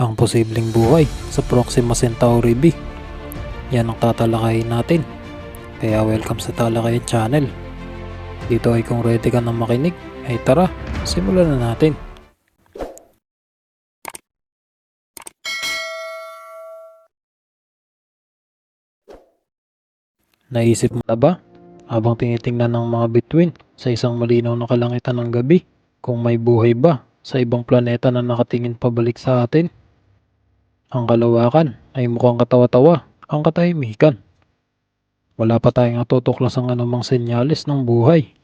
ang posibleng buhay sa Proxima Centauri B. Yan ang tatalakayin natin. Kaya welcome sa Talakayan Channel. Dito ay kung ready ka na makinig, ay tara, simulan na natin. Naisip mo na ba, habang tinitingnan ng mga bituin sa isang malinaw na kalangitan ng gabi, kung may buhay ba sa ibang planeta na nakatingin pabalik sa atin? Ang kalawakan ay mukhang katawa-tawa ang katahimikan. Wala pa tayong natutuklasang anumang senyales ng buhay.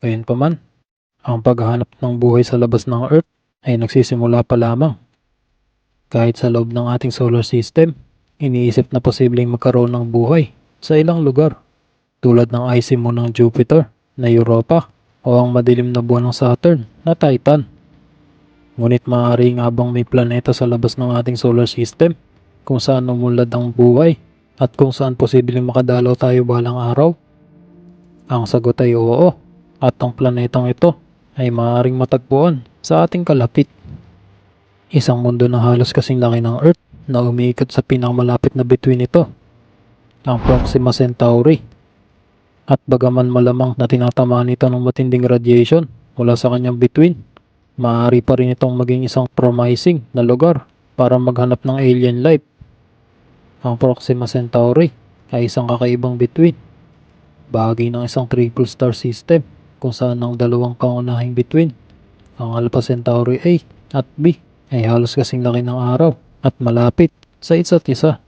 Gayunpaman, ang paghahanap ng buhay sa labas ng Earth ay nagsisimula pa lamang. Kahit sa loob ng ating solar system, iniisip na posibleng magkaroon ng buhay sa ilang lugar tulad ng icy moon ng Jupiter na Europa o ang madilim na buwan ng Saturn na Titan. Ngunit maaari nga bang may planeta sa labas ng ating solar system kung saan umulad ang buhay at kung saan posibleng makadalaw tayo balang araw? Ang sagot ay oo at ang planetang ito ay maaaring matagpuan sa ating kalapit. Isang mundo na halos kasing laki ng Earth na umiikot sa pinakamalapit na bituin ito, ang Proxima Centauri. At bagaman malamang na tinatamaan ito ng matinding radiation mula sa kanyang bituin, maaari pa rin itong maging isang promising na lugar para maghanap ng alien life. Ang Proxima Centauri ay isang kakaibang bituin. Bahagi ng isang triple star system kung saan ang dalawang pangunahing bituin, ang Alpha Centauri A at B ay halos kasing laki ng araw at malapit sa isa't isa.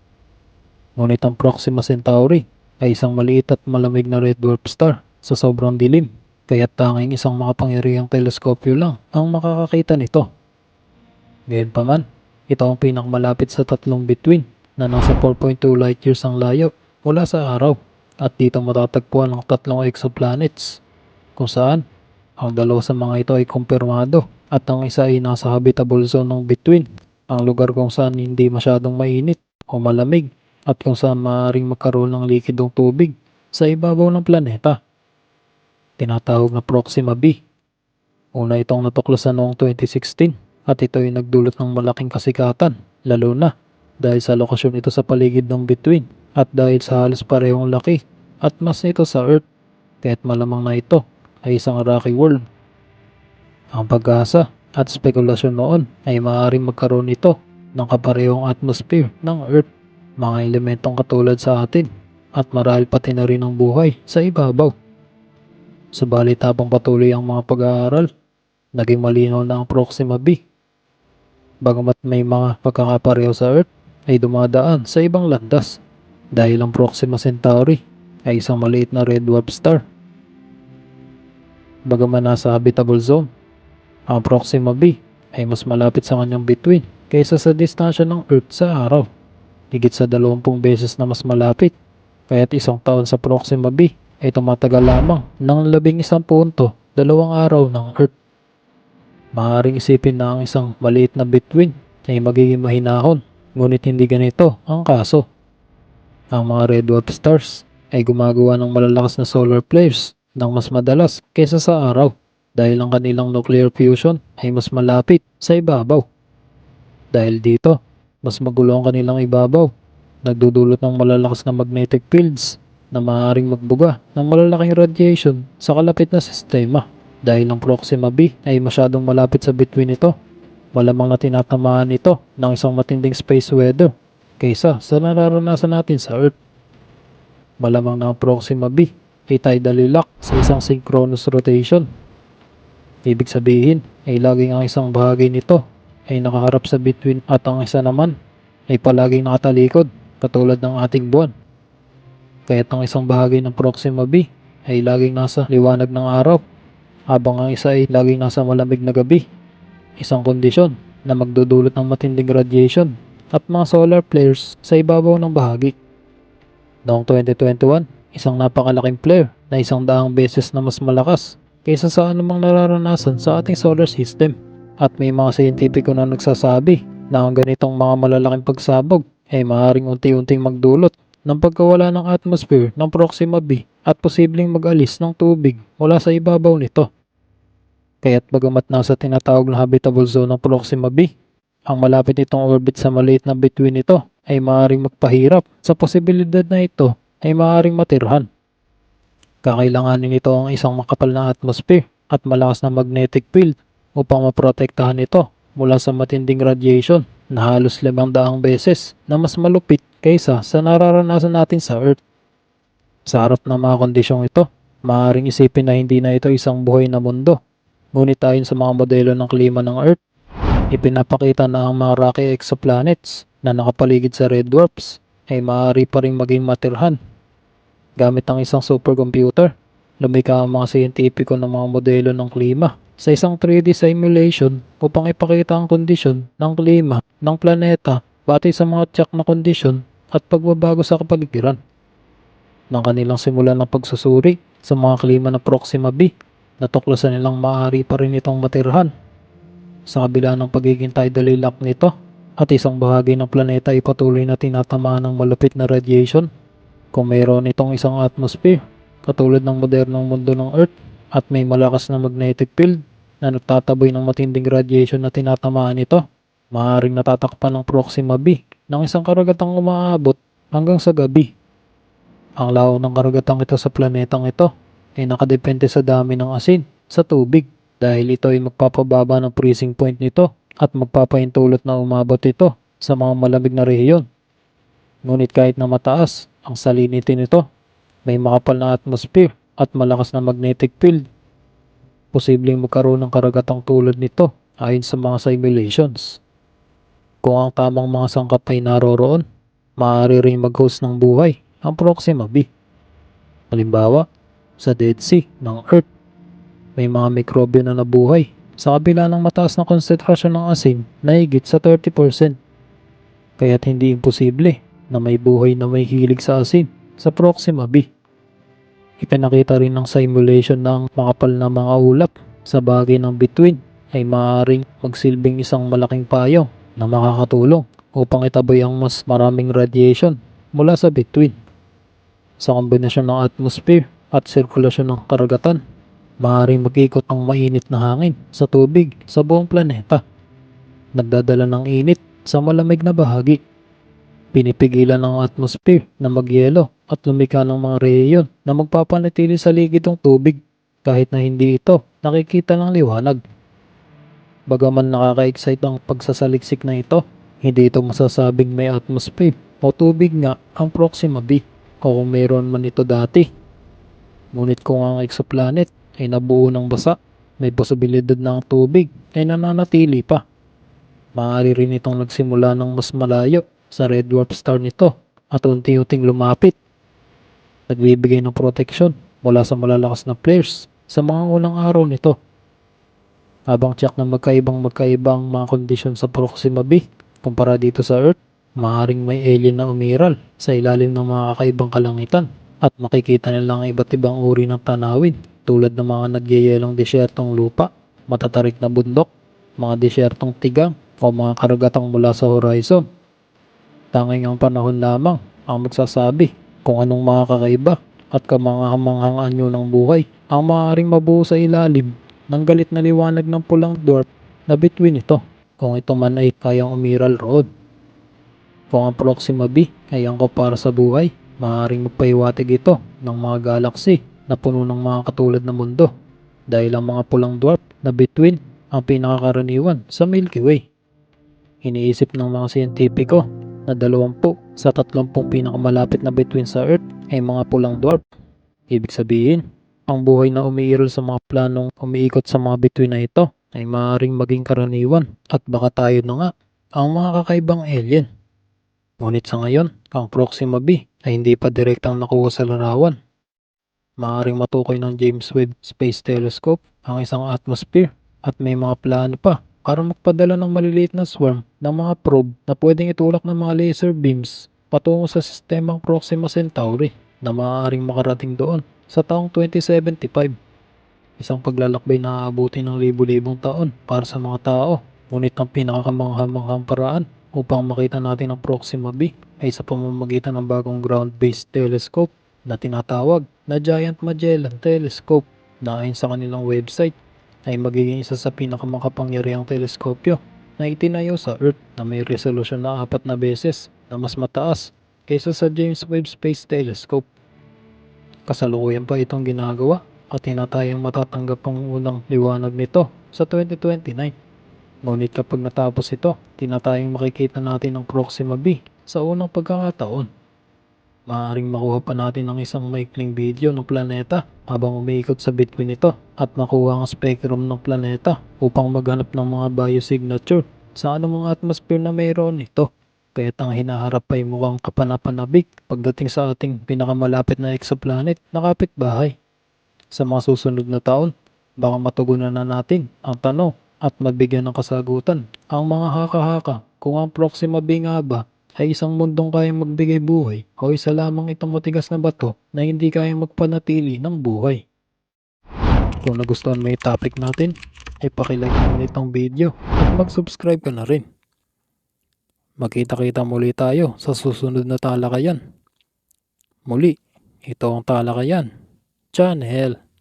Ngunit ang Proxima Centauri ay isang maliit at malamig na red dwarf star sa sobrang dilim, kaya tanging isang makapangyarihang teleskopyo lang ang makakakita nito. Gayunpaman, ito ang pinakamalapit sa tatlong bituin na nasa 4.2 light years ang layo mula sa araw at dito matatagpuan ang tatlong exoplanets kung saan ang dalawa sa mga ito ay kumpirmado at ang isa ay nasa habitable zone ng between ang lugar kung saan hindi masyadong mainit o malamig at kung saan maaaring magkaroon ng likidong tubig sa ibabaw ng planeta. Tinatawag na Proxima B. Una itong natuklasan noong 2016 at ito ay nagdulot ng malaking kasikatan lalo na dahil sa lokasyon ito sa paligid ng between at dahil sa halos parehong laki at mas nito sa Earth kaya't malamang na ito ay isang rocky world. Ang pag-asa at spekulasyon noon ay maaaring magkaroon nito ng kaparehong atmosphere ng Earth, mga elementong katulad sa atin at marahil pati na rin ang buhay sa ibabaw. Subalit habang patuloy ang mga pag-aaral, naging malinaw na ang Proxima B. Bagamat may mga pagkakapareho sa Earth, ay dumadaan sa ibang landas dahil ang Proxima Centauri ay isang maliit na red dwarf star Bagaman nasa habitable zone, ang Proxima B ay mas malapit sa kanyang between kaysa sa distansya ng Earth sa araw. Higit sa 20 beses na mas malapit, kaya't isang taon sa Proxima B ay tumatagal lamang ng labing isang punto dalawang araw ng Earth. Maaaring isipin na ang isang maliit na between ay magiging mahinahon, ngunit hindi ganito ang kaso. Ang mga red dwarf stars ay gumagawa ng malalakas na solar flares ng mas madalas kaysa sa araw dahil ang kanilang nuclear fusion ay mas malapit sa ibabaw. Dahil dito, mas magulo ang kanilang ibabaw, nagdudulot ng malalakas na magnetic fields na maaaring magbuga ng malalaking radiation sa kalapit na sistema. Dahil ang Proxima B ay masyadong malapit sa between ito, malamang na tinatamaan ito ng isang matinding space weather kaysa sa nararanasan natin sa Earth. Malamang na ang Proxima B ay tidally lock sa isang synchronous rotation. Ibig sabihin ay laging ang isang bahagi nito ay nakaharap sa between at ang isa naman ay palaging nakatalikod katulad ng ating buwan. Kaya't ang isang bahagi ng Proxima B ay laging nasa liwanag ng araw habang ang isa ay laging nasa malamig na gabi. Isang kondisyon na magdudulot ng matinding radiation at mga solar flares sa ibabaw ng bahagi. Noong 2021, isang napakalaking flare na isang daang beses na mas malakas kaysa sa anumang nararanasan sa ating solar system. At may mga siyentipiko na nagsasabi na ang ganitong mga malalaking pagsabog ay maaaring unti-unting magdulot ng pagkawala ng atmosphere ng Proxima B at posibleng mag-alis ng tubig mula sa ibabaw nito. Kaya't bagamat nasa tinatawag na habitable zone ng Proxima B, Ang malapit nitong orbit sa maliit na bituin nito ay maaaring magpahirap sa posibilidad na ito ay maaaring matirhan. Kakailanganin nito ang isang makapal na atmosphere at malakas na magnetic field upang maprotektahan ito mula sa matinding radiation na halos limang daang beses na mas malupit kaysa sa nararanasan natin sa Earth. Sa harap ng mga kondisyong ito, maaaring isipin na hindi na ito isang buhay na mundo. Ngunit ayon sa mga modelo ng klima ng Earth, ipinapakita na ang mga rocky exoplanets na nakapaligid sa red dwarfs ay maaari pa rin maging matirhan. Gamit ang isang supercomputer, lumika ang mga siyentipiko ng mga modelo ng klima sa isang 3D simulation upang ipakita ang kondisyon ng klima ng planeta batay sa mga tiyak na kondisyon at pagbabago sa kapaligiran. Nang kanilang simulan ng pagsusuri sa mga klima ng Proxima B, natuklasan nilang maaari pa rin itong matirhan. Sa kabila ng pagiging tidal lock nito, at isang bahagi ng planeta ay patuloy na tinatamaan ng malupit na radiation. Kung mayroon itong isang atmosphere, katulad ng modernong mundo ng Earth, at may malakas na magnetic field na nagtataboy ng matinding radiation na tinatamaan ito, maaaring natatakpan ng Proxima B ng isang karagatang umaabot hanggang sa gabi. Ang law ng karagatang ito sa planetang ito ay nakadepende sa dami ng asin sa tubig dahil ito ay magpapababa ng freezing point nito at magpapahintulot na umabot ito sa mga malamig na rehiyon. Ngunit kahit na mataas ang salinity nito, may makapal na atmosphere at malakas na magnetic field. Posibleng magkaroon ng karagatang tulad nito ayon sa mga simulations. Kung ang tamang mga sangkap ay naroroon, maaari rin mag-host ng buhay ang Proxima B. Halimbawa, sa Dead Sea ng Earth, may mga mikrobyo na nabuhay sa kabila ng mataas na konsentrasyon ng asin na higit sa 30%. Kaya't hindi imposible na may buhay na may hilig sa asin sa Proxima B. Ipinakita rin ng simulation ng makapal na mga ulap sa bagay ng bituin ay maaaring magsilbing isang malaking payo na makakatulong upang itaboy ang mas maraming radiation mula sa bituin. Sa kombinasyon ng atmosphere at sirkulasyon ng karagatan, maaaring mag-ikot ang mainit na hangin sa tubig sa buong planeta. Nagdadala ng init sa malamig na bahagi. Pinipigilan ng atmosphere na magyelo at lumika ng mga rehiyon na magpapanatili sa ligid ng tubig kahit na hindi ito nakikita ng liwanag. Bagaman nakaka-excite ang pagsasaliksik na ito, hindi ito masasabing may atmosphere o tubig nga ang Proxima B o kung mayroon man ito dati. Ngunit kung ang exoplanet ay nabuo ng basa, may posibilidad na ang tubig ay nananatili pa. Maaari rin itong nagsimula ng mas malayo sa red dwarf star nito at unti-unting lumapit. Nagbibigay ng proteksyon mula sa malalakas na flares sa mga unang araw nito. Habang tiyak na magkaibang magkaibang mga kondisyon sa Proxima B kumpara dito sa Earth, maaaring may alien na umiral sa ilalim ng mga kakaibang kalangitan at makikita nila ang iba't ibang uri ng tanawin tulad ng mga nagyayelong disyertong lupa, matatarik na bundok, mga disyertong tigang o mga karagatang mula sa horizon. Tanging ang panahon lamang ang magsasabi kung anong mga kakaiba at kamangahamanghang anyo ng buhay ang maaaring mabuo sa ilalim ng galit na liwanag ng pulang dwarf na between ito kung ito man ay kayang umiral roon. Kung ang Proxima B ay angkop para sa buhay, maaaring magpahiwatig ito ng mga galaxy na puno ng mga katulad na mundo dahil ang mga pulang dwarf na between ang pinakakaraniwan sa Milky Way. Iniisip ng mga siyentipiko na 20 sa 30 pinakamalapit na between sa Earth ay mga pulang dwarf. Ibig sabihin, ang buhay na umiiral sa mga planong umiikot sa mga between na ito ay maaaring maging karaniwan at baka tayo na nga ang mga kakaibang alien. Ngunit sa ngayon, ang Proxima B ay hindi pa direktang nakuha sa larawan. Maaaring matukoy ng James Webb Space Telescope ang isang atmosphere at may mga plano pa para magpadala ng maliliit na swarm ng mga probe na pwedeng itulak ng mga laser beams patungo sa sistemang Proxima Centauri na maaaring makarating doon sa taong 2075. Isang paglalakbay na aabuti ng libu-libong taon para sa mga tao, ngunit ang pinakakamanghamanghang paraan upang makita natin ang Proxima B ay sa pamamagitan ng bagong ground-based telescope na tinatawag na Giant Magellan Telescope na ayon sa kanilang website ay magiging isa sa pinakamakapangyarihang teleskopyo na na itinayo sa Earth na may resolusyon na apat na beses na mas mataas kaysa sa James Webb Space Telescope. Kasalukuyan pa itong ginagawa at hinatayang matatanggap ang unang liwanag nito sa 2029. Ngunit kapag natapos ito, tinatayang makikita natin ang Proxima B sa unang pagkakataon. Maaaring makuha pa natin ang isang maikling video ng planeta habang umiikot sa between nito at makuha ang spectrum ng planeta upang maghanap ng mga biosignature sa anumang atmosphere na mayroon nito. Kaya't ang hinaharap ay mukhang kapanapanabik pagdating sa ating pinakamalapit na exoplanet na kapitbahay. Sa mga susunod na taon, baka matugunan na natin ang tanong at mabigyan ng kasagutan ang mga haka-haka kung ang Proxima B nga ba ay isang mundong kayang magbigay buhay o isa lamang itong matigas na bato na hindi kayang magpanatili ng buhay. Kung nagustuhan mo yung topic natin, ay pakilike mo itong video at mag-subscribe ka na rin. Magkita-kita muli tayo sa susunod na talakayan. Muli, ito ang talakayan. Channel.